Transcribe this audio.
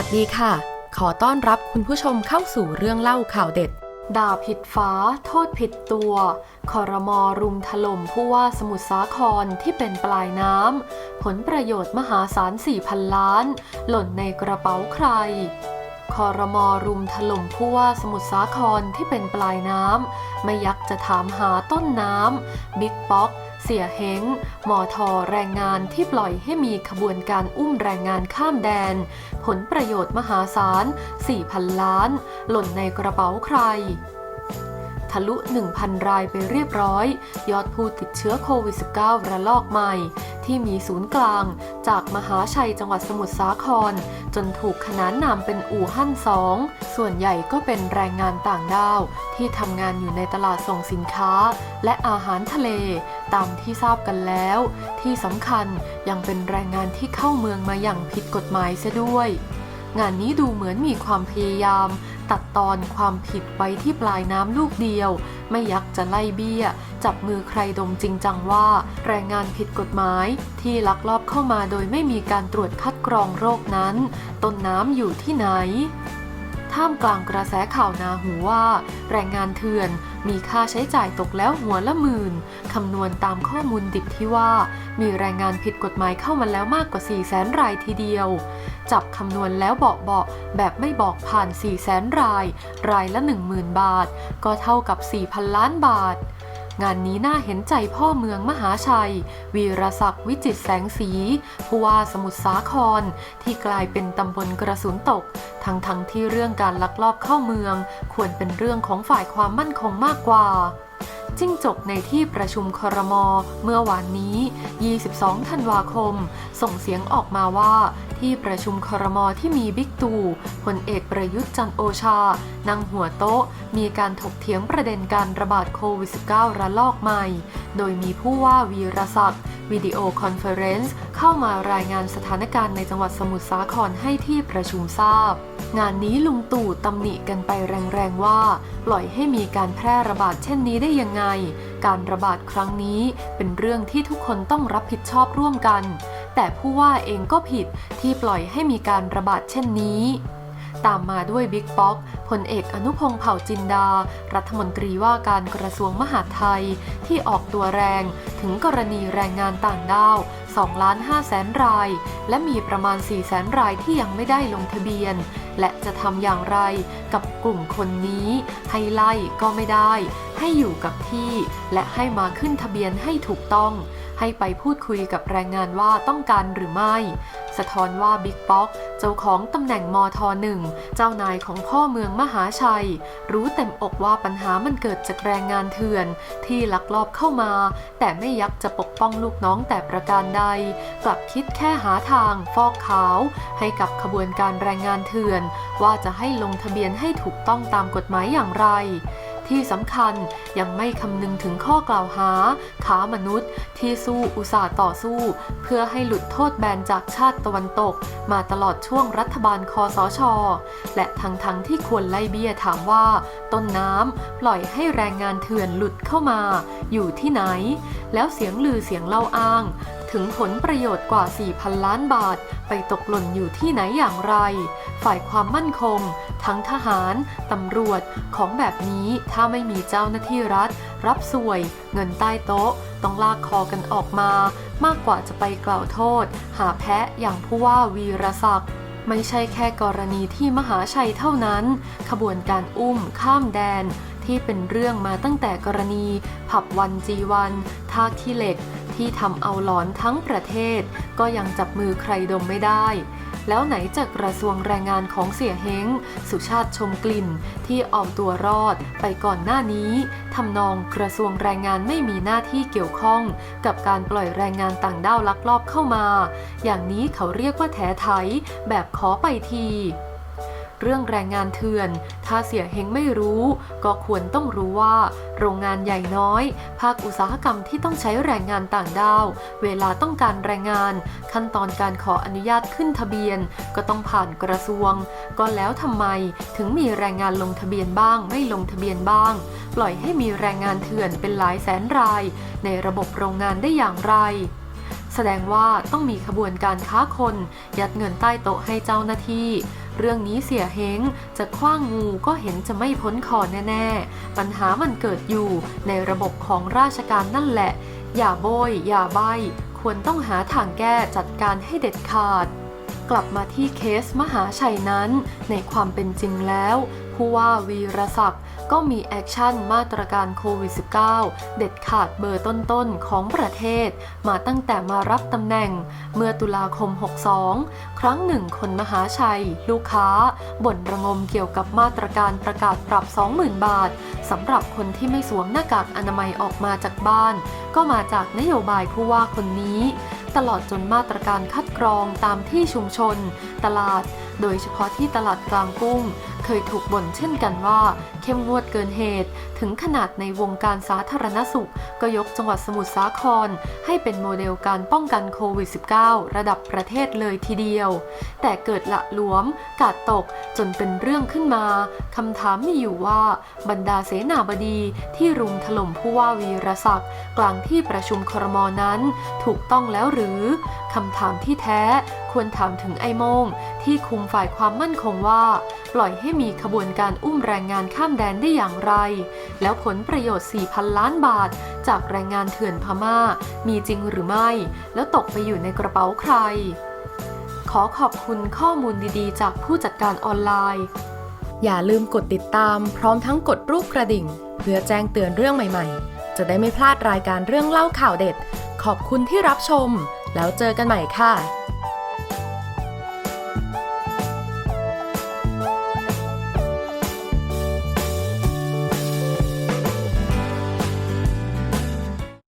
วัสดีค่ะ ขอต้อนรับคุณผู้ชมเข้าสู่เรื่องเล่าข่าวเด็ด ด่าผิดฟ้า โทษผิดตัวคอรมอรุมถล่มผู้ว่าสมุทรสาครที่เป็นปลายน้ำ ผลประโยชน์มหาศาล4,000 ล้าน หล่นในกระเป๋าใครคอรมอรุมถล่มผู้ว่าสมุทรสาครที่เป็นปลายน้ำ ไม่ยักจะถามหาต้นน้ำ บิ๊กป๊อก เสียเฮงมอทอแรงงานที่ปล่อยให้มีขบวนการอุ้มแรงงานข้ามแดน ผลประโยชน์มหาศาล4,000 ล้าน หล่นในกระเป๋าใคร ทะลุ 1,000 รายไปเรียบร้อย ยอดผู้ติดเชื้อโควิด -19 ระลอกใหม่ ที่มีศูนย์กลาง จากมหาชัยจังหวัดสมุทรสาคร จนถูกขนานนามเป็นอู่ฮั่นสองส่วนใหญ่ก็เป็นแรงงานต่างด้าว ที่ทำงานอยู่ในตลาดส่งสินค้า และอาหารทะเล ตามที่ทราบกันแล้ว ที่สำคัญยังเป็นแรงงานที่เข้าเมืองมาอย่างผิดกฎหมายเสียด้วยงานนี้ดูเหมือนมีความพยายาม ตัดตอนความผิดไว้ที่ปลายน้ำลูกเดียว ไม่ยักจะไล่เบี้ย จับมือใครดมจริงจังว่า แรงงานผิดกฎหมาย ที่ลักลอบเข้ามาโดยไม่มีการตรวจคัดกรองโรคนั้น ต้นน้ำอยู่ที่ไหน ท่ามกลางกระแสข่าวนาหูว่า แรงงานเถื่อนมีค่าใช้จ่ายตกแล้วหัวละหมื่น คำนวณตามข้อมูลดิบที่ว่า มีแรงงานผิดกฎหมายเข้ามาแล้วมากกว่า 4 0 0แสนรายทีเดียว จับคำนวณแล้วบอกเบาๆแบบไม่บอกผ่าน 4 0 0แสนราย รายละ 10,000 บาท ก็เท่ากับ 4,000 ล้านบาท งานนี้น่าเห็นใจพ่อเมืองมหาชัย วีรศักดิ์วิจิตแสงสี ผู้ว่าสมุทรสาคร ที่กลายเป็นตำบลกระสุนตก ทั้งทั้งที่เรื่องการลักลอบเข้าเมือง ควรเป็นเรื่องของฝ่ายความมั่นคงมากกว่าจิ้งจกในที่ประชุมครม เมื่อวานนี้22 ธันวาคม ส่งเสียงออกมาว่า ที่ประชุมครมที่มีบิ๊กตู่พลเอกประยุทธ์จันโอชา นั่งหัวโต๊ะ มีการถกเถียงประเด็นการระบาดโควิด -19 ระลอกใหม่ โดยมีผู้ว่าวีรศักดิ์วิดีโอคอนเฟอเรนซ์เข้ามารายงานสถานการณ์ในจังหวัดสมุทรสาครให้ที่ประชุมทราบ งานนี้ลุงตู่ตำหนิกันไปแรงๆว่า ปล่อยให้มีการแพร่ระบาดเช่นนี้ได้ยังไงการระบาดครั้งนี้เป็นเรื่องที่ทุกคนต้องรับผิดชอบร่วมกัน แต่ผู้ว่าเองก็ผิดที่ปล่อยให้มีการระบาดเช่นนี้ตามมาด้วยบิ๊กป๊อกพลเอกอนุพงษ์เผ่าจินดา รัฐมนตรีว่าการกระทรวงมหาดไทย ที่ออกตัวแรงถึงกรณีแรงงานต่างด้าว2ล้าน5แสนราย และมีประมาณ 4 แสนรายที่ยังไม่ได้ลงทะเบียน และจะทำอย่างไรกับกลุ่มคนนี้ ให้ไล่ก็ไม่ได้ ให้อยู่กับที่ และให้มาขึ้นทะเบียนให้ถูกต้อง ให้ไปพูดคุยกับแรงงานว่าต้องการหรือไม่ สะท้อนว่าบิ๊กป๊อกเจ้าของตำแหน่งมทหนึ่งเจ้านายของพ่อเมืองมหาชัย รู้เต็มอกว่าปัญหามันเกิดจากแรงงานเถื่อน ที่ลักลอบเข้ามา แต่ไม่ยักจะปกป้องลูกน้องแต่ประการใด กลับคิดแค่หาทางฟอกขาว ให้กับขบวนการแรงงานเถื่อน ว่าจะให้ลงทะเบียนให้ถูกต้องตามกฎหมายอย่างไร ที่สำคัญยังไม่คำนึงถึงข้อกล่าวหาค้ามนุษย์ ที่สู้อุตสาห์ต่อสู้ เพื่อให้หลุดโทษแบนจากชาติตะวันตก มาตลอดช่วงรัฐบาลคอสช และทั้งทั้งๆที่ควรไล่เบี้ยถามว่า ต้นน้ำปล่อยให้แรงงานเถื่อนหลุดเข้ามา อยู่ที่ไหน แล้วเสียงลือเสียงเล่าอ้าง ถึงผลประโยชน์กว่า 4,000 ล้านบาท ไปตกหล่นอยู่ที่ไหนอย่างไร ฝ่ายความมั่นคง ทั้งทหาร ตำรวจ ของแบบนี้ถ้าไม่มีเจ้าหน้าที่รัฐ รับสวย เงินใต้โต๊ะ ต้องลากคอกันออกมา มากกว่าจะไปกล่าวโทษ หาแพะอย่างผู้ว่าวีรศักดิ์ไม่ใช่แค่กรณีที่มหาชัยเท่านั้น ขบวนการอุ้มข้ามแดนที่เป็นเรื่องมาตั้งแต่กรณี ผับวันจีวันท่าขี้เหล็ก ที่ทำเอาหลอนทั้งประเทศ ก็ยังจับมือใครดมไม่ได้ แล้วไหนจะกระทรวงแรงงานของเสียเฮงสุชาติชมกลิ่น ที่เอาตัวรอดไปก่อนหน้านี้ทำนองกระทรวงแรงงานไม่มีหน้าที่เกี่ยวข้อง กับการปล่อยแรงงานต่างด้าวลักลอบเข้ามา อย่างนี้เขาเรียกว่าแถไถแบบขอไปที เรื่องแรงงานเถื่อน ถ้าเสียเฮงไม่รู้ ก็ควรต้องรู้ว่า โรงงานใหญ่น้อย ภาคอุตสาหกรรมที่ต้องใช้แรงงานต่างด้าว เวลาต้องการแรงงาน ขั้นตอนการขออนุญาตขึ้นทะเบียน ก็ต้องผ่านกระทรวง ก็แล้วทำไมถึงมีแรงงานลงทะเบียนบ้าง ไม่ลงทะเบียนบ้าง ปล่อยให้มีแรงงานเถื่อนเป็นหลายแสนราย ในระบบโรงงานได้อย่างไร แสดงว่าต้องมีขบวนการค้าคน ยัดเงินใต้โต๊ะให้เจ้าหน้าที่ เรื่องนี้เสียเฮงจะคว้างงูก็เห็นจะไม่พ้นคอแน่ ๆ ปัญหามันเกิดอยู่ในระบบของราชการนั่นแหละ อย่าโบย อย่าใบ ควรต้องหาทางแก้จัดการให้เด็ดขาดกลับมาที่เคสมหาชัยนั้น ในความเป็นจริงแล้ว ผู้ว่าวีรศักดิ์ก็มีแอคชั่นมาตรการโควิด -19 เด็ดขาดเบอร์ต้นๆ ของประเทศ มาตั้งแต่มารับตำแหน่ง เมื่อตุลาคม 62 ครั้งหนึ่งคนมหาชัย ลูกค้า บ่นระงมเกี่ยวกับมาตรการประกาศปรับ 20,000 บาทสำหรับคนที่ไม่สวมหน้ากากอนามัยออกมาจากบ้าน ก็มาจากนโยบายผู้ว่าคนนี้ ตลอดจนมาตรการคัดกรองตามที่ชุมชน ตลาด โดยเฉพาะที่ตลาดกลางกุ้ง เคยถูกบ่นเช่นกันว่า เข้มงวดเกินเหตุ ถึงขนาดในวงการสาธารณสุข ก็ยกจังหวัดสมุทรสาคร ให้เป็นโมเดลการป้องกันโควิด -19 ระดับประเทศเลยทีเดียว แต่เกิดละหลวม กาดตกจนเป็นเรื่องขึ้นมาคำถามมีอยู่ว่า บรรดาเสนาบดีที่รุมถล่มผู้ว่าวีรศักดิ์กลางที่ประชุมครมนั้นถูกต้องแล้วหรือคำถามที่แท้ควรถามถึงไอ้โมงที่คุมฝ่ายความมั่นคงว่า ปล่อยให้มีขบวนการอุ้มแรงงานข้ามแดนได้อย่างไร แล้วผลประโยชน์ 4,000 ล้านบาท จากแรงงานเถื่อนพม่า มีจริงหรือไม่ แล้วตกไปอยู่ในกระเป๋าใคร ขอขอบคุณข้อมูลดีๆ จากผู้จัดการออนไลน์ อย่าลืมกดติดตามพร้อมทั้งกดรูปกระดิ่ง เพื่อแจ้งเตือนเรื่องใหม่ๆ จะได้ไม่พลาดรายการเรื่องเล่าข่าวเด็ด ขอบคุณที่รับชม แล้วเจอกันใหม่ค่ะ